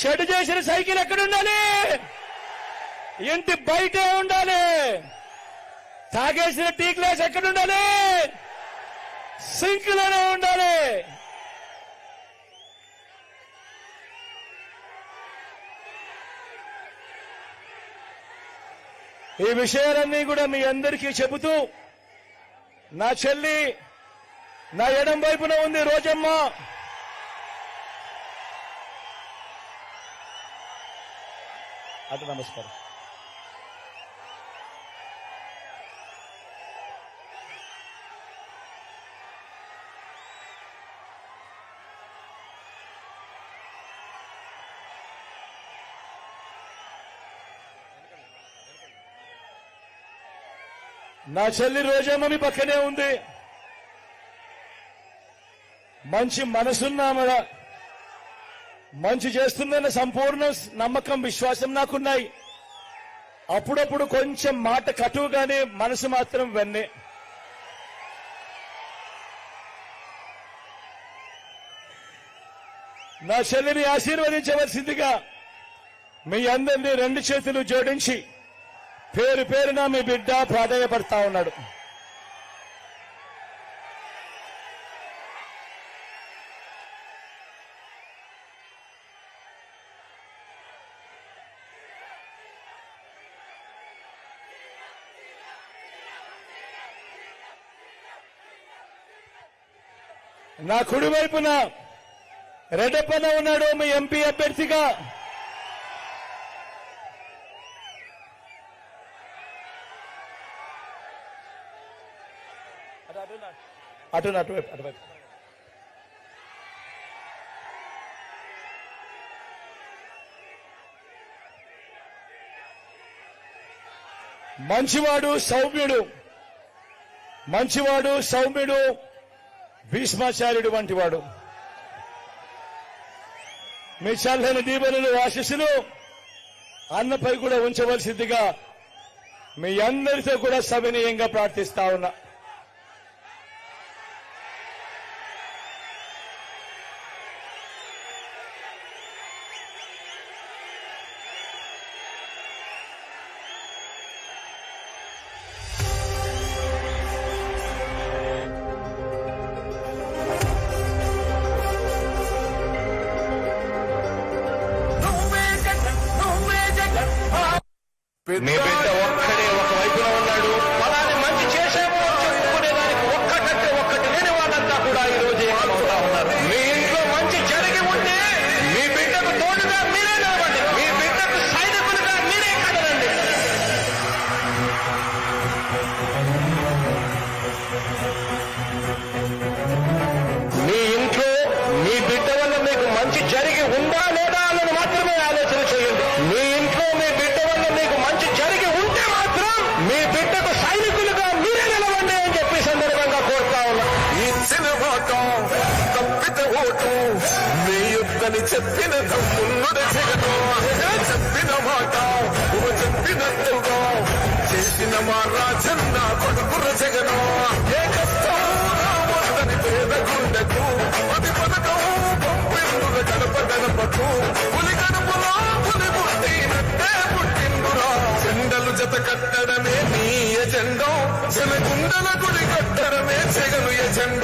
Shed చేసిన cycle ఎక్కడ ఉండాలి ఇంటి బయటే ఉండాలి. తాగేసిన టీ గ్లాస్ ఎక్కడ ఉండాలి సింక్లోనే ఉండాలి. ఈ విషయాలన్నీ కూడా మీ అందరికీ చెబుతూ నా చెల్లి నా ఎడం వైపున ఉంది రోజమ్మ. అటు నమస్కారం. నా చెల్లి రోజమ్మ మీ పక్కనే ఉంది. మంచి మనసున్నామడ మంచి చేస్తుందన్న సంపూర్ణ నమ్మకం విశ్వాసం నాకున్నాయి. అప్పుడప్పుడు కొంచెం మాట కటువుగానే మనసు మాత్రం వెన్నే. నా చెల్లిని ఆశీర్వదించవలసిందిగా మీ అందరినీ రెండు చేతులు జోడించి పేరు పేరున మీ బిడ్డ ప్రాధాన్యపడతా ఉన్నాడు. నా కుడి వైపున రెడ్డప్పన ఉన్నాడు మీ ఎంపీ అభ్యర్థిగా. అటు అటువైపు అటువైపు. మంచివాడు సౌమ్యుడు. మంచివాడు సౌమ్యుడు. భీష్మాచార్యుడు వంటివాడు మీ చల్లని దీవెనలు ఆశీస్సులు అన్నపై కూడా ఉంచవలసిందిగా మీ అందరితో కూడా సవినీయంగా ప్రార్థిస్తా ఉన్నా. మీ బిడ్డ ఒక్కడే ఒక వైపున ఉన్నాడు. చెప్పిన తమ్ముడు జగను చెప్పిన మాట నువ్వు చెప్పినట్టుగా చేసిన మా రాజన్న కొడుకుల జగను ఏ కష్టం రావద్దని పేద గుండెకు అది పథకం పంపిండుల గడప గడపకు పులి గడపలో పులి పుట్టినట్టే పుట్టిండురా చెండలు జత కట్టడమే నీ ఎజెండో జనగుండల గుడి కట్టడమే జగను ఎజెండో.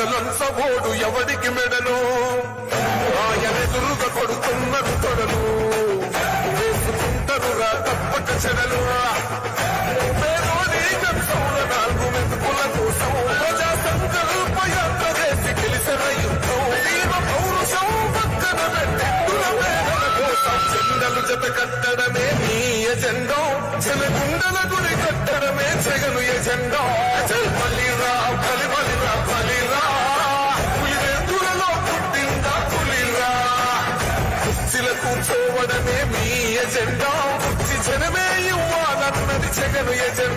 అసలొంచబోడు ఎవడికి మెడను ఆయనెదురుగా కొడుతున్నది తొడలు. వేసుకుంటారు రా తప్పట చెడలు జత కట్టడమే నీ గుడి కట్టడమే జగను ఎజెండో. చల్పల్లి రా కలిపల్లి కూర్చోవడమే మీ ఎజెండా కుర్చీ జనమే ఇవ్వాలన్నది జగను ఎజెండా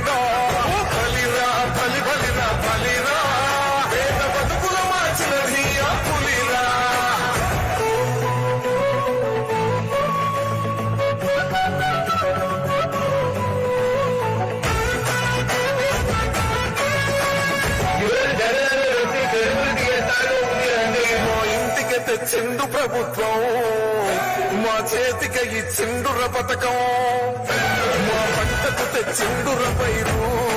తెచ్చిండు ప్రభుత్వం. మా చేతికి ఇచ్చిండుర పథకం. మా పంటకు తెచ్చిండుర పైరు.